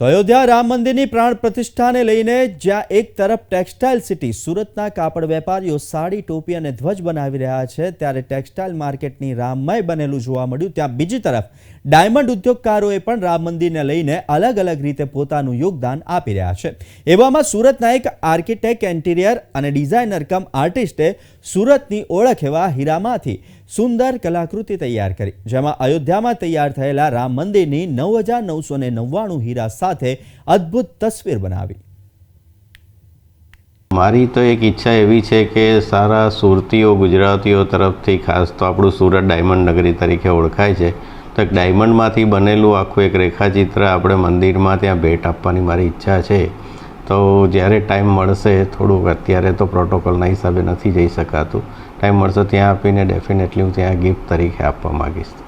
અયોધ્યા રામ મંદિરની પ્રાણ પ્રતિષ્ઠાને લઈને જ્યાં એક તરફ ટેક્સટાઇલ સિટી સુરતના કાપડ વેપારીઓ સાડી, ટોપી અને ધ્વજ બનાવી રહ્યા છે, ત્યારે ટેક્સટાઇલ માર્કેટની રામમય બનેલું જોવા મળ્યું. ત્યાં બીજી તરફ ડાયમંડ ઉદ્યોગકારોએ પણ રામ મંદિરને લઈને અલગ અલગ રીતે પોતાનું યોગદાન આપી રહ્યા છે. એવામાં સુરતના એક આર્કિટેક્ટ, એન્ટિરિયર અને ડિઝાઇનર કમ આર્ટિસ્ટે સુરતની ઓળખ એવા હીરામાંથી સુંદર કલાકૃતિ તૈયાર કરી, જેમાં અયોધ્યામાં તૈયાર થયેલા રામ મંદિરની નવ હજાર નવસો ને નવ્વાણું હીરા સાથે અદ્ભુત તસવીર બનાવી. મારી તો એક ઈચ્છા એવી છે કે સારા સુરતીઓ ગુજરાતીઓ તરફથી, ખાસ તો આપણું સુરત ડાયમંડ નગરી તરીકે ઓળખાય છે, તો એક ડાયમંડમાંથી બનેલું આખું એક રેખાચિત્ર આપણે મંદિરમાં ત્યાં ભેટ આપવાની મારી ઈચ્છા છે. તો જ્યારે ટાઈમ મળશે, થોડુંક અત્યારે તો પ્રોટોકોલના હિસાબે નથી જઈ શકાતું. ટાઈમ મળશે ત્યાં આપીને ડેફિનેટલી હું ત્યાં ગિફ્ટ તરીકે આપવા માગીશ.